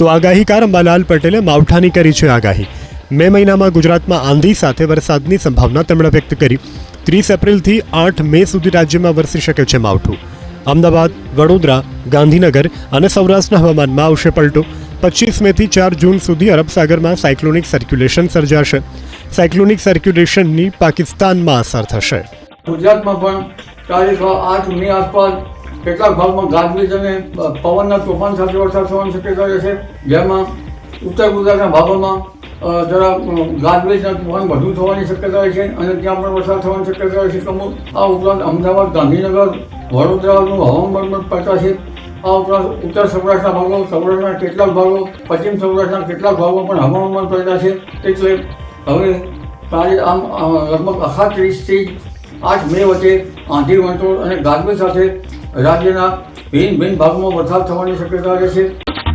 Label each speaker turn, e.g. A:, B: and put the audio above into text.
A: તો આગાહીકાર અંબાલાલ પટેલે માવઠાની કરી છે આગાહી. મે મહિનામાં ગુજરાતમાં આંધી સાથે વરસાદની સંભાવના તેમણે વ્યક્ત કરી. ત્રીસ એપ્રિલથી આઠ મે સુધી રાજ્યમાં વરસી શકે છે માવઠું. અમદાવાદ, વડોદરા, ગાંધીનગર અને સૌરાષ્ટ્રના હવામાનમાં આવશે પલટો. પચીસ મેથી ચાર જૂન સુધી અરબ સાગરમાં સાયક્લોનિક સર્ક્યુલેશન સર્જાશે. સાયક્લોનિક સર્ક્યુલેશનની પાકિસ્તાનમાં અસર થશે.
B: ગુજરાતમાં પણ તારીખ આઠ મે આસપાસ કેટલાક ભાગમાં ગાજવીજ અને પવનના તોફાન સાથે વરસાદ થવાની શક્યતા રહેશે જેમાં ઉત્તર ગુજરાતના ભાગોમાં જરા ગાજવીજના તોફાન વધુ થવાની શક્યતા રહેશે અને ત્યાં પણ વરસાદ થવાની શક્યતા રહેશે કમો આ ઉપરાંત અમદાવાદ, ગાંધીનગર, વડોદરાનું હવામાન પણ પલટાશે આ ઉપરાંત ઉત્તર સૌરાષ્ટ્રના ભાગો, સૌરાષ્ટ્રના કેટલાક ભાગો, પશ્ચિમ સૌરાષ્ટ્રના કેટલાક ભાગો પણ હવામાન પલટાશે એટલે હવે તારીખ આમ, લગભગ અખાત્રીસથી આઠ મે વચ્ચે આંધી વંટોળ અને ગાજવીજ સાથે રાજ્યના ભિન્ન ભિન્ન ભાગમાં વરસાદ થવાની શક્યતા રહેશે